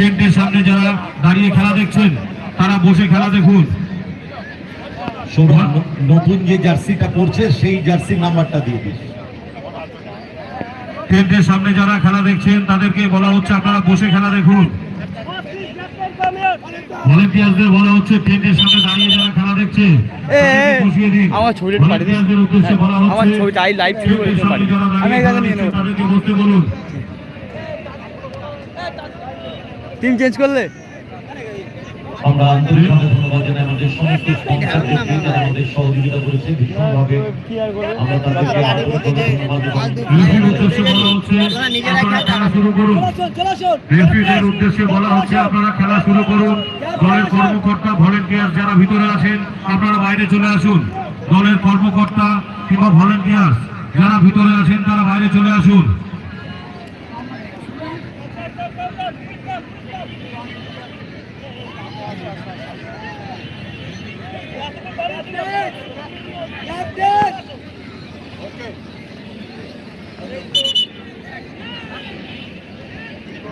টেন্টের সামনে যারা দাঁড়িয়ে খেলা দেখছেন তারা বসে খেলা দেখুন। শোভা নতুন যে জার্সিটা পরছে সেই জার্সি নাম্বারটা দিয়ে দিন। টেন্টের সামনে যারা খেলা দেখছেন তাদেরকে বলা হচ্ছে আপনারা বসে খেলা দেখুন। ভলেন্টিয়ারদের বলা হচ্ছে টেন্টের সামনে দাঁড়িয়ে যারা খেলা দেখছে বসিয়ে দিন। আমার ছবিটা পাঠিয়ে দিন। উদ্দেশ্যে বলা হচ্ছে আমার ছবিটা আই লাইভ ছবি। আমি এখানে নিয়ে তাদেরকে বসতে বলুন। টিম চেঞ্জ করলে আমরা আন্তরিকভাবে ধন্যবাদ জানাই আমাদের সমস্ত স্পন্সরদেরকে যারা আমাদের সহযোগিতা করেছে ভীষণভাবে আমরা তাদেরকে আন্তরিকভাবে ধন্যবাদ রেফির উদ্দেশ্যে বলা হচ্ছে আপনারা খেলা শুরু করুন রেফিদের উদ্দেশ্যে বলা হচ্ছে আপনারা খেলা শুরু করুন দলের কর্মকর্তা ভলেন্টিয়ার যারা ভিতরে আছেন আপনারা বাইরে চলে আসুন দলের কর্মকর্তা কিংবা ভলেন্টিয়ার যারা ভিতরে আছেন তারা বাইরে চলে আসুন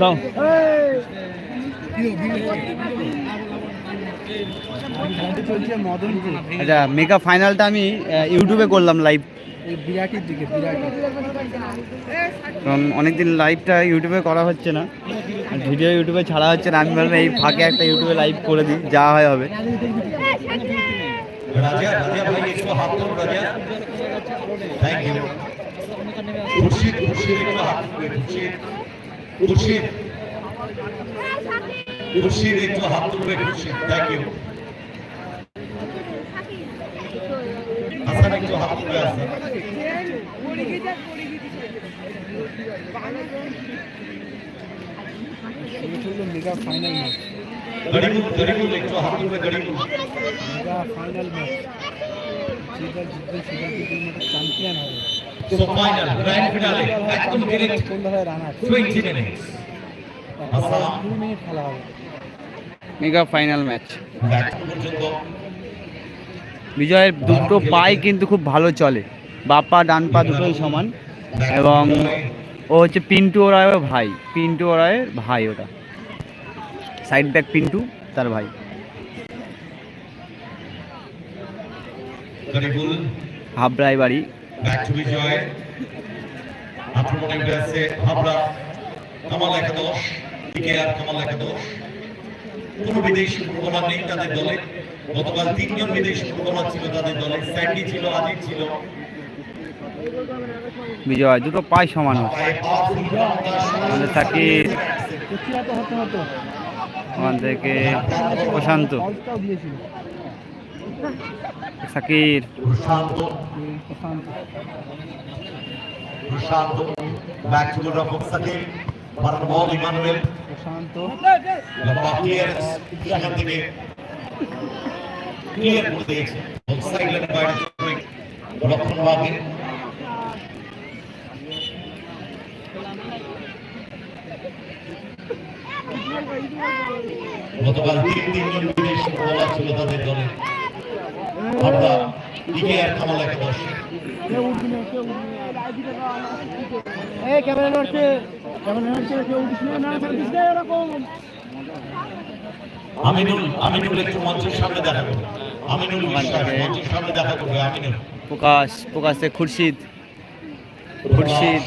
দাও। আচ্ছা মেগা ফাইনালটা আমি ইউটিউবে করলাম লাইভ কারণ অনেকদিন লাইভটা ইউটিউবে করা হচ্ছে না। ভিডিও ইউটিউবে ছাড়া হচ্ছে না। আমি ভাবলাম এই ফাঁকে একটা ইউটিউবে লাইভ করে দিই যা হয় হবে। একটু হাত তুলবে খুরশিদ থ্যাংক ইউ হাসান একটু হাত তুলবে Hasan mega final match Garibul Garibul একটু হাত তুলবে গরিবুল মেগা ফাইনাল ম্যাচ যে দল জিতবে সে দল কিন্তু মতো চ্যাম্পিয়ন হবে সো ফাইনাল গ্র্যান্ড ফিনালে একদম ডিরেক্ট কোন দলের রানার 20 মিনিটস হাসান দুই মিনিট খেলা হবে মেগা ফাইনাল ম্যাচ এখন পর্যন্ত বিজয়ের দুটো পাই কিন্তু খুব ভালো চলে। বাপ ডান পা দুটোই সমান। এবং ও হচ্ছে পিন্টু ওরায়ের ভাই। পিন্টু ওরায়ের ভাই ওটা। সাইড ব্যাক পিন্টু তার ভাই। হাবড়াই বাড়ি। কোনো বিদেশি নেই তাদের দলে। গতকাল তিনজন বিদেশি প্রমাণ ছিল তাদের দলে স্যান্ডি ছিল আজিজ ছিল। বিজয় দুটো পাই সমান আমাদের থাকি ওখান থেকে Prashanta. Sakir. Prashanta. Prashanta. Prashanta back to the রকম সাকিব বারান বল ইমানুয়েল। প্রশান্ত। লম্বা ক্লিয়ারেন্স সেখান থেকে ক্লিয়ার গতকাল তিন তিনজন বিদেশি বোলার ছিল তাদের দলে আমরা ইকে আর কামাল একাদশ এই ক্যামেরা নড়ছে ক্যামেরা কেউ না এরকম আমিনুল আমিনুল একটু মঞ্চের সামনে দেখা করবে আমিনুল মঞ্চের সামনে দেখা করবে আমিনুল। প্রকাশ প্রকাশ খুরশিদ। খুরশিদ।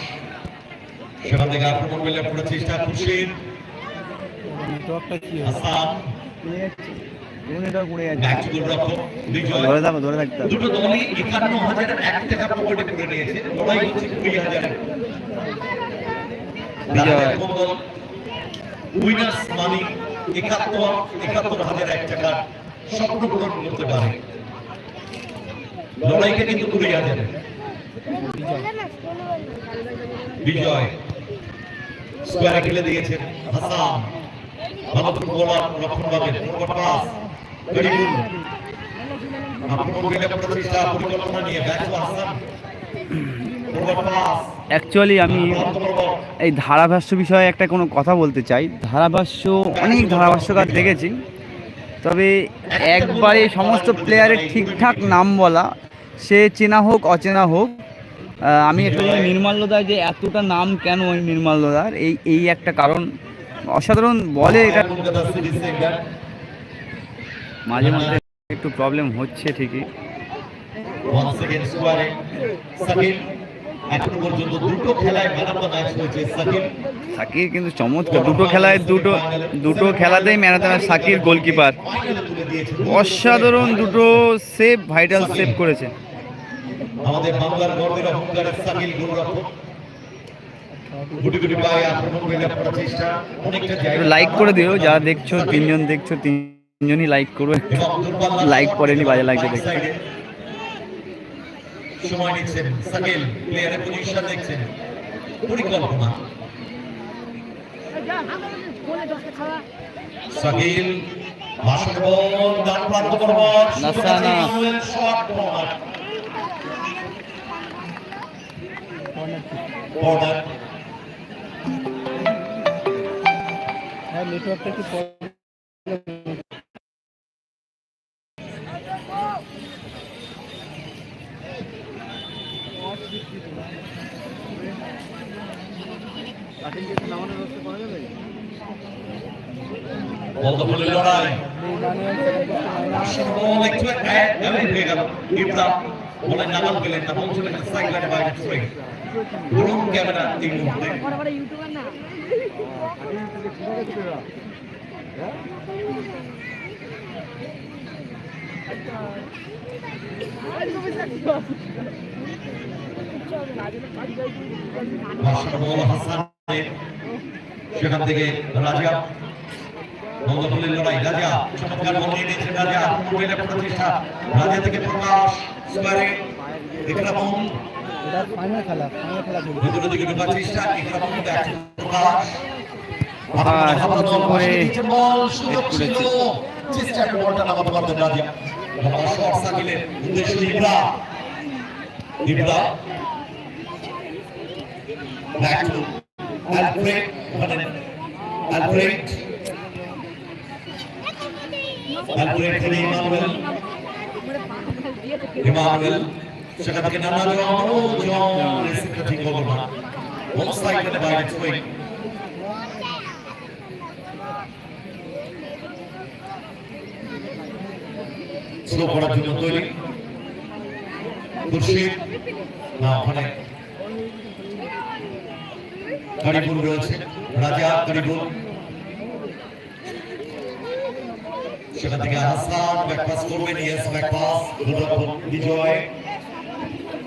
সেখান থেকে আক্রমণ করলে পুরো চেষ্টা খুরশিদ। দুটো দলই একান্ন এক টাকা পকেটে করে নিয়েছে। লড়াই হচ্ছে কুড়ি উইনার্স মানি একাত্তর একাত্তর হাজার এক টাকার স্বপ্ন পূরণ করতে পারে। লড়াইকে কিন্তু কুড়ি হাজারে বিজয়। স্কোয়ারে খেলে দিয়েছেন হাসান। ভালো ফুটবলার রক্ষণ পাবেন পাস ভেরি গুড আক্রমণ পরিকল্পনা নিয়ে ব্যাট হাসান। অ্যাকচুয়ালি আমি এই ধারাভাষ্য বিষয়ে একটা কোনো কথা বলতে চাই। ধারাভাষ্য, অনেক ধারাভাষ্যকার দেখেছি। তবে একবারে সমস্ত প্লেয়ারের ঠিকঠাক নাম বলা, সে চেনা হোক, অচেনা হোক আমি একটু নির্মাল্যদার যে এতটা নাম কেন ওই নির্মাল্যদার এই এই একটা কারণ। অসাধারণ বলে এটা। মাঝে মাঝে একটু প্রবলেম হচ্ছে ঠিকই। এখন পর্যন্ত দুটো খেলায় ম্যান অফ দ্য ম্যাচ হয়েছে সাকিব। সাকির কিন্তু চমৎকার। দুটো খেলায় দুটো দুটো খেলাতেই man of the match Sakir goalkeeper. অসাধারণ দুটো সেভ ভাইটাল সেভ করেছে। আমাদের বাংলার গর্বের অহংকারের সাকিল গোলরক্ষক গুটি গুটি পায়ে আক্রমণ করে করার চেষ্টা। অনেকটা একটু লাইক করে দিও যারা দেখছ তিনজন দেখছ তিনজনই লাইক করবে। লাইক করেনি বাজে লাগছে বাম দেখতে। সময় নিচ্ছেন। সাকিল প্লেয়ারের পজিশন দেখছেন। পরিকল্পনা। সাকিল বল ডান প্রান্ত বরাবর নাসানা। শট কর্নার কর্নার হ্যাঁ নেটওয়ার্কটা একটু দখলের লড়াই বল একটু এমন হয়ে গেল ইব্রাহিম বলে নাগাল পেলেন না বল চলে গেল বাইরে থ্রো ড্রোন ক্যামেরা এই মুহূর্তে বল হাসানের সেখান থেকে রাজা বন্ধফুলের লড়াই রাজা চমৎকার বল নিয়েছেন রাজা মোবাইলের প্রতিষ্ঠা। রাজা থেকে প্রকাশ স্কোয়ারে এখানে ফাইনাল খেলা ফাইনাল খেলা চলছে দিকে বল ব্যাট প্রকাশ। চেষ্টা করে বলটা নামাতে পারতেন রাজা শর্ট সাকিলের উদ্দেশ্য ইবরা ইবরা টু আলফ্রেড ওখানে আলফ্রেড আলফ্রেড থেকে ইমানুয়েল ইমানুয়েল সেখান থেকে নানা জন ও ঠিক হলো না বল সাইকেলে বাইরে ছুঁয়ে স্লো করার জন্য তৈরি খুরশিদ না ওখানে কারিবুল রয়েছে। রাজা কারিবুল সেখান থেকে হাসান ব্যাকপাস করবেন ইয়েস ব্যাকপাস গোলরক্ষক বিজয়।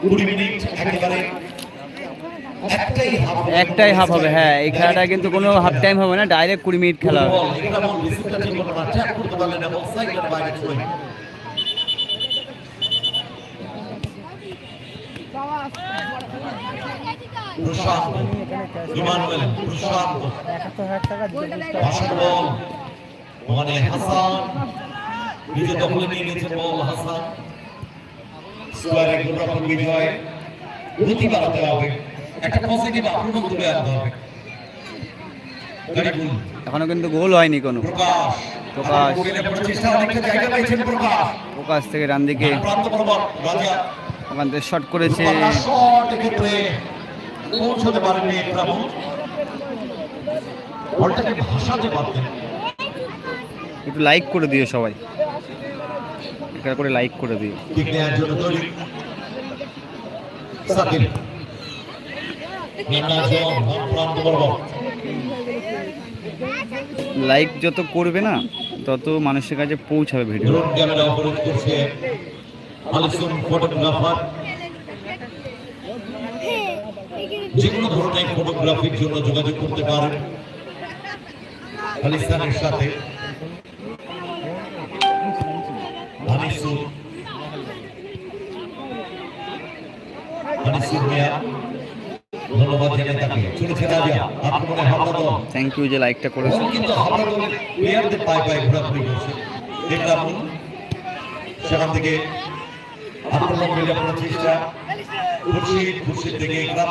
কুড়ি মিনিট একেবারে। একটাই হাফ হবে। হ্যাঁ। এই খেলাটা কিন্তু কোনো হাফ টাইম হবে না ডাইরেক্ট কুড়ি মিনিট খেলা হবে। প্রশান্ত ইমানুয়েল প্রশান্ত একাত্তর হাজার টাকা দিতে ভাষণ বল। ওখানে হাসান। নিজে দখলে নিয়ে নিয়েছে বল হাসান। স্কোয়ারে গোলরক্ষক বিজয়। গতি বাড়াতে হবে। একটা পজিটিভ আক্রমণ তুলে আনতে হবে। এখনও কিন্তু গোল হয়নি কোনো। প্রকাশ। থেকে ডান দিকে। ওখান থেকে শট করেছে। পৌঁছতে পারেননি প্রভু। বলটাকে ভাসাতে পারতেন। একটু লাইক করে দিও সবাই। একটা করে লাইক করে দিও। নেওয়ার জন্য তৈরি। সাকিব লাইক যত করবে না তত মানুষের কাছে পৌঁছাবে ভিডিও ফটোগ্রাফার যে কোনো ধরনের ফটোগ্রাফির জন্য যোগাযোগ করতে পারেন। খালিস্তানের সাথে। আনিসুর আনিসুর মিয়া। ধন্যবাদ জানাই তাকে। চলেছে রাজা। আক্রমণে হামলা দল। থ্যাংক ইউ যে লাইকটা করেছ। এবং কিন্তু হামলা দলের প্লেয়ারদের পায়ে পায়ে ঘোরাঘুরি করছে। দেখলাম সেখান থেকে আক্রমণ করার চেষ্টা। খুরশিদ খুরশিদ থেকে ইকরাম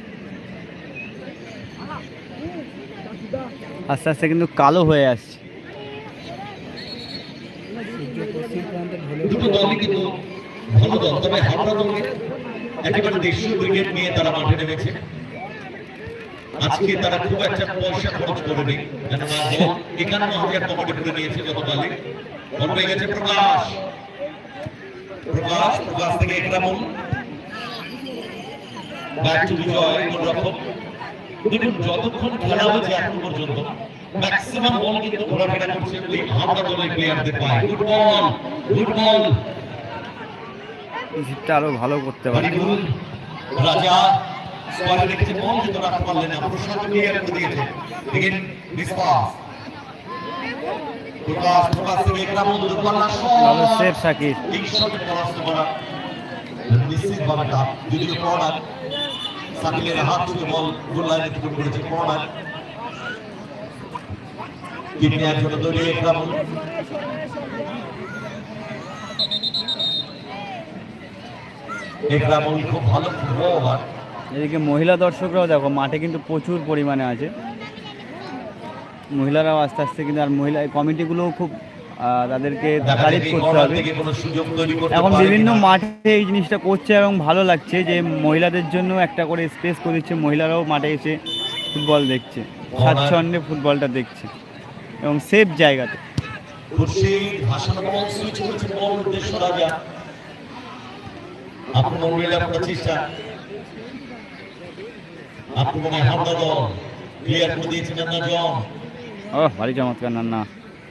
আস্তে আস্তে কিন্তু কালো হয়ে আসছে। দেশীয় নিয়ে তারা আজকে তারা খুব একটা পয়সা খরচ করেনি একান্ন হাজার করে নিয়েছে গতকালে গেছে প্রকাশ। প্রকাশ প্রকাশ থেকে একরামুল ব্যাক টু বিজয়, গোলরক্ষক। দেখুন যতক্ষণ খেলা হয়েছে এখন পর্যন্ত ম্যাক্সিমাম বল কিন্তু ঘোরাফেরা করছে ওই হামলা দলের প্লেয়ারদের পায়। গুড বল গুড বল জিপটা আরও ভালো করতে পারে। রাজা স্কোয়ারে রেখেছে বল কিন্তু রাখতে পারলেন না প্রশান্ত ক্লিয়ার করে দিয়েছে। দেখেন প্রকাশ প্রকাশ থেকে সেফ সাকিব। এই শটে পরাস্ত করা। নিশ্চিতভাবে যদিও কর্নার সাকিলের হাত থেকে বল, গোল লাইনে থেকে করেছে কর্নার। কিপিয়ার জন্য দলীয় একরামুল একরামুল খুব ভালো ফুটবলার। এদিকে মহিলা দর্শকরাও দেখো, মাঠে কিন্তু প্রচুর পরিমাণে আছে। মহিলারাও আস্তে আস্তে কিন্তু, আর মহিলা কমিটিগুলোও খুব তাদেরকে তারিফ করতে হবে। এখন বিভিন্ন মাঠে এই জিনিসটা করছে এবং ভালো লাগছে যে মহিলাদের জন্য একটা করে স্পেস করে দিচ্ছে। মহিলারাও মাঠে এসে ফুটবল দেখছে স্বাচ্ছন্দ্যে ফুটবলটা দেখছে এবং সেফ জায়গাতে। আক্রমণ হামলা দল। ক্লিয়ার করে না জন। ও ভারী চমৎকার না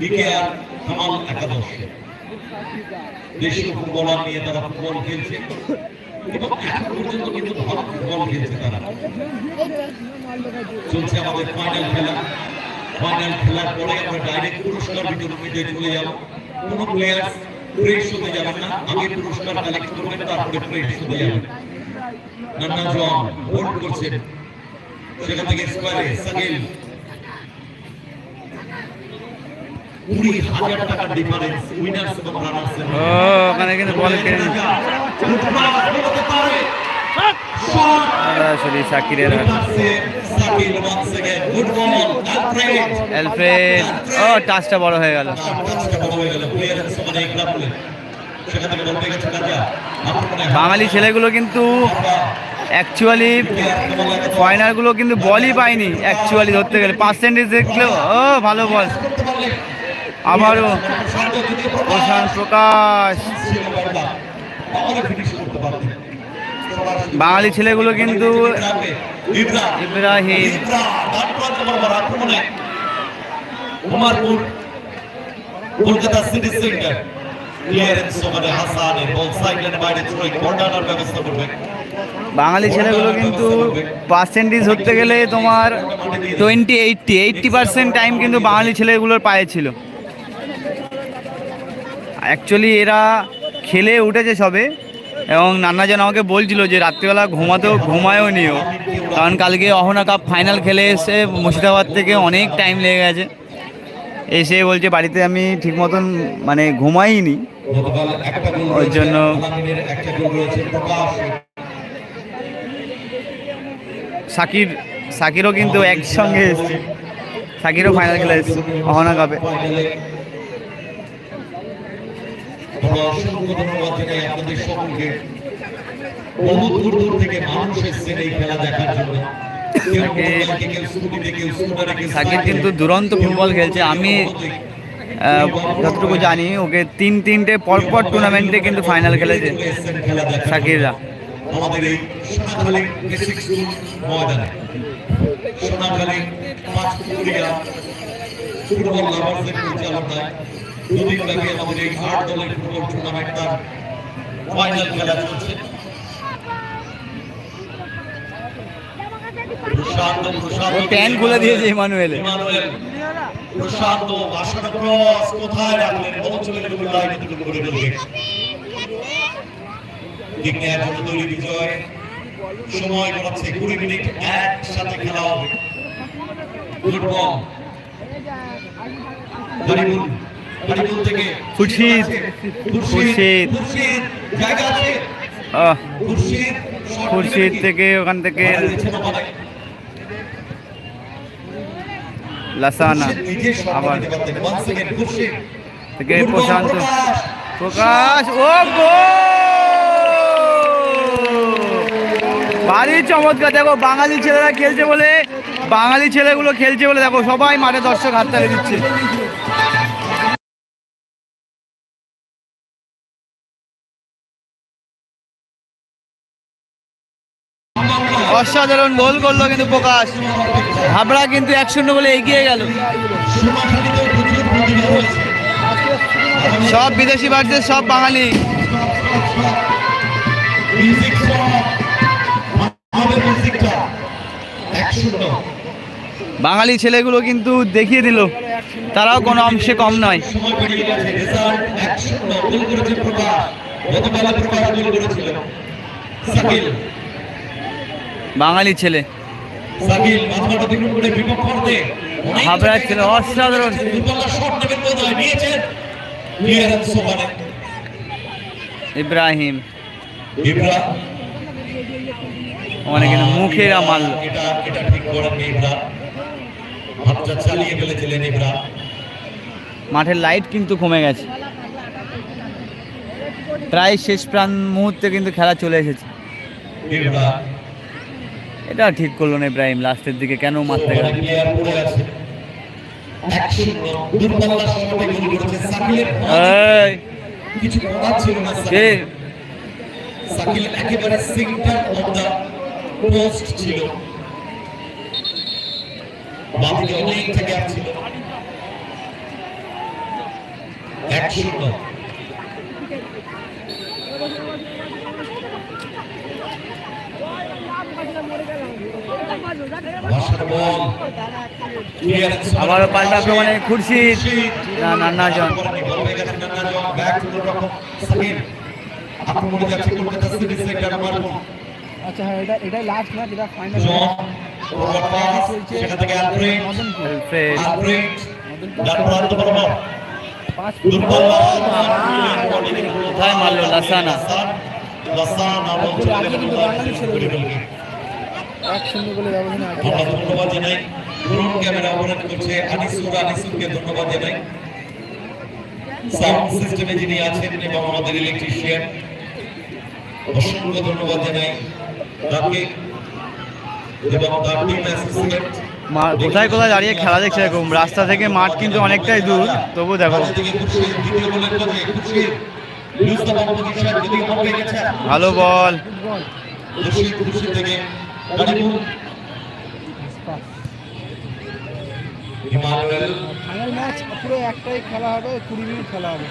বিকেআর কামাল একাদশ। দেশীয় ফুটবলার নিয়ে তারা ফুটবল খেলছে। এবং এখন পর্যন্ত কিন্তু ভালো ফুটবল খেলছে তারা। চলছে আমাদের ফাইনাল খেলা। ফাইনাল খেলার পরে আমরা ডাইরেক্ট পুরস্কার বিতরণীতে চলে যাব। কোনো প্লেয়ার ফ্রেশ হতে যাবেন না। আগে পুরস্কার কালেক্ট করবেন, তারপরে ফ্রেশ হতে যাবেন। নান্না জন হোল্ড করছেন। সেখান থেকে স্কোয়ারে সাকিল ওখানে কিন্তু সাকিরের ও টাচটা বড় হয়ে গেল। বাঙালি ছেলেগুলো কিন্তু অ্যাকচুয়ালি ফয়নালগুলো কিন্তু বলই পায়নি। অ্যাকচুয়ালি ধরতে গেলে। পার্সেন্টেজ দেখলেও, ও, ভালো বল আবারও প্রশান্ত প্রকাশ। বাঙালি ছেলেগুলো কিন্তু Ibrahim. Umarpur Kolkata city centre. বাঙালি ছেলেগুলো কিন্তু পার্সেন্টেজ ধরতে গেলে তোমার twenty eighty eighty percent time কিন্তু বাঙালি ছেলেগুলোর পায়ে ছিল। অ্যাকচুয়ালি এরা খেলে উঠেছে সবে, এবং নানা যেন আমাকে বলছিল যে রাত্রিবেলা ঘুমাতেও, ঘুমায়ও নিও। কারণ কালকে অহনা কাপ ফাইনাল খেলে এসে মুর্শিদাবাদ থেকে অনেক টাইম লেগে গেছে। এসে বলছে, বাড়িতে আমি ঠিক মতন মানে ঘুমাইনি। ওর জন্য- সাকির, সাকিরও কিন্তু একসঙ্গে এসছে। সাকিরও ফাইনাল খেলে এসছে অহনা কাপে সাইকেলে। কিন্তু দুরন্ত ফুটবল খেলছে আমি যতটুকু জানি, ওকে তিন তিনটে পরপর টুর্নামেন্টে কিন্তু ফাইনাল খেলেছে এই সোনাখালী ফুটবল লাভার্সের পরিচালনায় দুদিন ব্যাপী আমাদের এই আট দলের ফুটবল টুর্নামেন্ট ফাইনাল খেলা চলছে। প্রশান্ত প্রশান্ত। ও প্যান্ট খুলে দিয়েছে ইমানুয়েল। প্রশান্ত আশাটা ক্রস কোথায় রাখলেন? পৌঁছলেন গোল লাইনে দুটো করে দিলেন। কিংয়ের জন্য তৈরি বিজয়। সময় গড়াচ্ছে কুড়ি মিনিট একসাথে খেলা হবে। ফুটবল। হারিবুল থেকে খুরশিদ। খুরশিদ। থেকে ওখান থেকে লাসানা আবার থেকে প্রশান্ত প্রকাশ। ও গো চমৎকার দেখো, বাঙালি ছেলেরা খেলছে বলে, বাঙালি ছেলেগুলো খেলছে বলে দেখো, সবাই মাঠে দর্শক হাততালি দিচ্ছে অসাধারণ গোল করল কিন্তু প্রকাশ। হাবড়া কিন্তু এক শূন্য বলে এগিয়ে গেল। সব বিদেশি বাড়ছে সব বাঙালি। বাঙালি ছেলেগুলো কিন্তু দেখিয়ে দিল, তারাও কোনো অংশে কম নয় গতকাল প্রকাশ গোল করেছিল সাকিল বাঙালি ছেলে। অনেক হাবড়ার ছেলে অসাধারণ। ইব্রাহিম। কিন্তু মুখেরা মারল এটা এটা ঠিক করেননি ইব্রা হাতটা চালিয়ে ফেলেছিলেন ইব্রা মাঠের লাইট কিন্তু কমে গেছে। প্রায় শেষ প্রাণ মুহূর্তে কিন্তু খেলা চলে এসেছে। এটা ঠিক করল না ইব্রাহিম লাস্টের দিকে কেন মারতে গেল? কিছু করার ছিল না ভাষার বল ক্লিয়ারেন্স আবারও পাল্টা আক্রমণে খুরশিদ না না না জন বল হয়ে গেছে নান্না জন ব্যাক টু দ্য রকম সাকিল আক্রমণে যাচ্ছে কলকাতা সিটি সেন্টার মারবো আচ্ছা হ্যাঁ এটা এটাই লাস্ট ম্যাচ এটা ফাইনাল থেকে আলফ্রেড আলফ্রেড আলফ্রেড বরাবর কোথায় মারলো? লাসানা। লাসানা। এক শূন্য গোলে ব্যবধানে আমরা ধন্যবাদ জানাই। ড্রোন ক্যামেরা অপারেট করছে আনিসুর আনিসুরকে ধন্যবাদ জানাই। সাউন্ড সিস্টেমে যিনি আছেন এবং আমাদের ইলেকট্রিশিয়ান অসংখ্য ধন্যবাদ জানাই। তাকে এবং তার টিম অ্যাসোসিয়েট কোথায় কোথায় দাঁড়িয়ে খেলা দেখছে এরকম রাস্তা থেকে মাঠ কিন্তু অনেকটাই দূর। তবু দেখো। ভালো বল। থেকে ফাইনাল ম্যাচ পুরো একটাই খেলা হবে কুড়ি মিনিট খেলা হবে।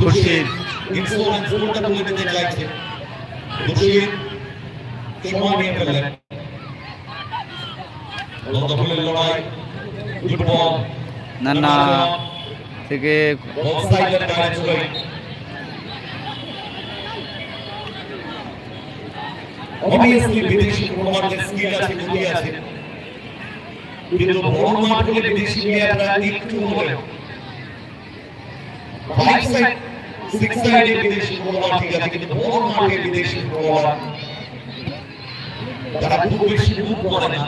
খুরশিদ ইন্স্যুরেন্স তুলে নিতে চাইছে। সময় নিয়ে ফেললেন। লড়াই গুড না না থেকে অফসাইডের বাইরে অবভিয়াসলি বিদেশি প্রমাণের স্কিল আছে গতি আছে কিন্তু বড় মাঠ হলে বিদেশি প্লেয়াররা একটু হলেও ফাইভ সাইড সিক্স সাইডে বিদেশি ফুটবলার ঠিক আছে কিন্তু বড় মাঠে বিদেশি ফুটবলার তারা খুব বেশি মুভ করে না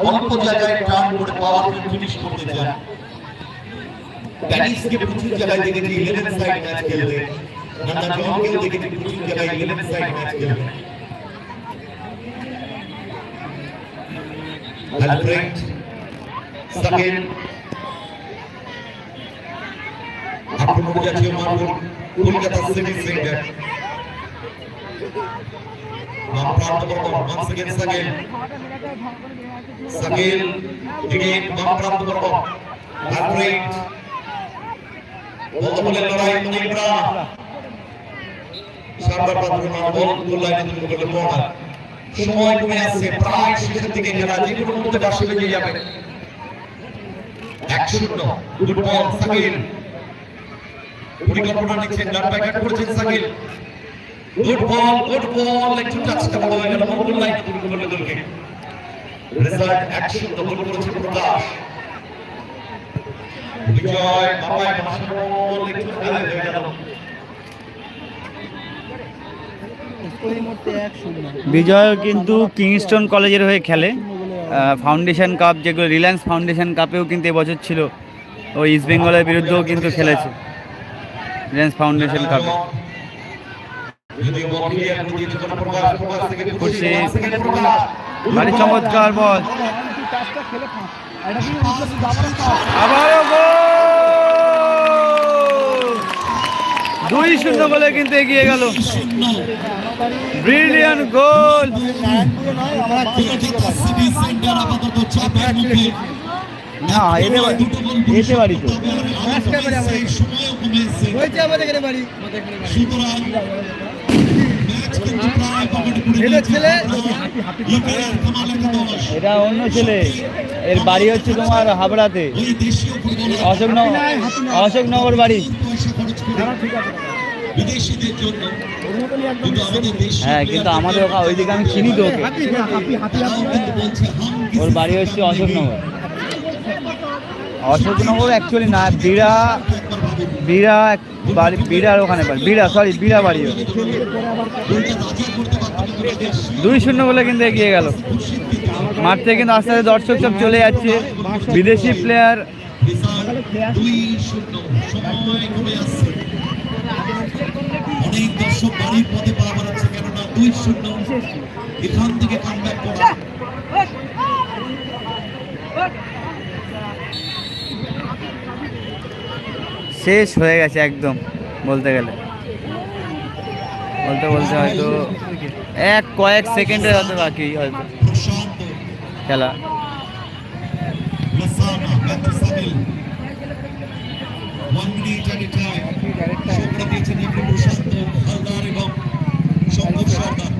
অল্প জায়গায় টার্ন করে পাওয়ার ফিনিশ করতে চায় প্যারিসকে প্রচুর জায়গায় দেখেছি ইলেভেন সাইড ম্যাচ খেলতে নানা জনকেও দেখেছি প্রচুর জায়গায় ইলেভেন সাইড ম্যাচ খেলতে Albrecht, Sakel, আক্রমণ জাতীয় মার্বল কলকাতা সিটি সেন্টার বাম প্রান্ত তুমি কর্নার সময় কমে আসছে প্রায় শেষের দিকে খেলা যে কোনো মুহূর্তে বাসে বেজে যাবে। এক শূন্য গুড বল সাকিল। পরিকল্পনা নিচ্ছেন ডান ব্যাক করছেন Shakil. Good ball good ball একটু টাচটা বড় হয়ে গেল, মঙ্গল লাইন করলে দলকে রেজাল্ট এক শূন্য গোল করেছে প্রকাশ। বিজয়, বাবাই মাসামল একটু খেলা হয়ে গেল এই মুহূর্তে এক শূন্য বিজয় কিন্তু কিংস্টন কলেজের হয়ে খেলে। ফাউন্ডেশন কাপ যেগুলো রিলায়েন্স ফাউন্ডেশন কাপেও কিন্তু এবছর ছিল। ওই ইস্ট বেঙ্গলের বিরুদ্ধেও কিন্তু খেলেছে। রিলায়েন্স ফাউন্ডেশন কাপে চমৎকার বল ক্লিয়ার করে দিয়েছে কোনো প্রকাশ প্রকাশ থেকে খুশি। সেকেন্ড প্রকাশ ভারী চমৎকার বল কিন্তু টাচটা খেলে ফাঁক এটা কিন্তু উল্টো যাবার পাস আবারও গোল দুই শূন্য গোলে কিন্তু এগিয়ে গেল। ব্রিলিয়ান গোল না এতে বাড়ি এতে বাড়ি তো। হয়েছে আমাদের এখানে বাড়ি। এটা অন্য ছেলে। এর বাড়ি হচ্ছে তোমার হাবড়াতে। ওই দেশীয় ফুটবলার অশোকনগর অশোকনগর বাড়ি। দাঁড়া। বিদেশিদের জন্য। কিন্তু আমাদের দেশীয় হ্যাঁ কিন্তু আমাদের ওইদিকে আমি চিনি তো ওকে হাতি হাতি হাতি তারাও কিন্তু বলছে হাম ওর বাড়ি হচ্ছে অশোকনগর। অশোকনগর অ্যাকচুয়ালি না বিড়া বিড়া বাড়ি বিড়ার ওখানে বাড়ি। বিড়া সরি বিড়া বাড়ি। দুই শূন্য বলে কিন্তু এগিয়ে গেল। মাঠ থেকে কিন্তু আস্তে আস্তে দর্শক সব চলে যাচ্ছে। বিদেশি প্লেয়ার দুই শূন্য। সময় কমে আসছে অনেক দর্শক বাড়ির পথে পা বাড়াচ্ছে কেননা দুই শূন্য। এখান থেকে করা। শেষ হয়ে গেছে একদম বলতে গেলে। বলতে বলতে হয়তো এক কয়েক সেকেন্ডের হয়তো বাকি হয়তো। খেলা। মেথসাবিল ওয়ান মিনিট এ টাইম দিয়েছেন এমনি প্রশান্ত হালদার এবং সম্ভব সর্দার।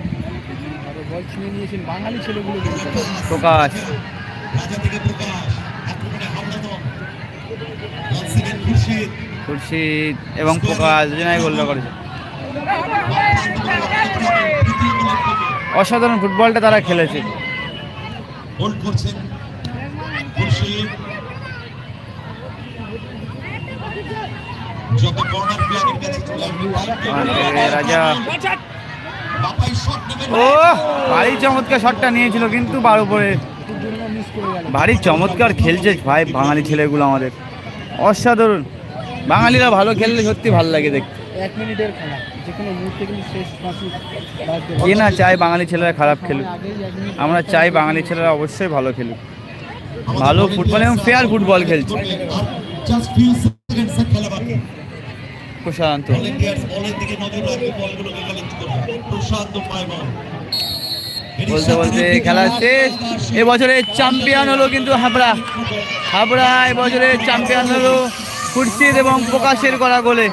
বল ছিনে নিয়েছেন বাঙালি ছেলেগুলো প্রকাশ। রাজা থেকে প্রকাশ। আক্রমণে হামলা খুরশিদ। খুরশিদ এবং প্রকাশ দুজনাই গোলটা করেছে। অসাধারণ ফুটবলটা তারা খেলেছে। হোল্ড করছেন খুরশিদ যত কর্নার ফ্ল্যাগের কাছে চলে আসবে আরে রাজা। বাপাই শট নেবেন ও ভারী চমৎকার শটটা নিয়েছিল কিন্তু বার উপরে। ভারী চমৎকার খেলছে ভাই বাঙালি ছেলেগুলো আমাদের। অসাধারণ। বাঙালিরা ভালো খেললে সত্যি ভালো লাগে দেখতে। এক মিনিটের খেলা যে কোনো মুহূর্তে কিন্তু শেষ কে না চায় বাঙালি ছেলেরা খারাপ খেলুক। আমরা চাই বাঙালি ছেলেরা অবশ্যই ভালো খেলুক। ভালো ফুটবল এবং ফেয়ার ফুটবল খেলছে জাস্ট ফিউ সেকেন্ডস এর খেলা বাকি প্রশান্ত। বলতে বলতে খেলা শেষ। এবছরের চ্যাম্পিয়ন হলো কিন্তু হাবড়া। হাবড়া এবছরের চ্যাম্পিয়ন হলো খুরশিদ এবং প্রকাশের করা গোলে।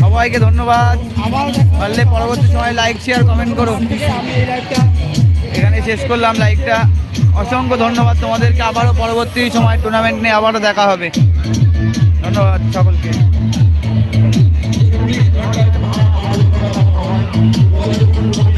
সবাইকে ধন্যবাদ। পারলে পরবর্তী সময় লাইক শেয়ার কমেন্ট করো। এখানে শেষ করলাম লাইকটা অসংখ্য ধন্যবাদ তোমাদেরকে। আবারও পরবর্তী সময় টুর্নামেন্ট নিয়ে আবারও দেখা হবে। ধন্যবাদ সকলকে। Thank you.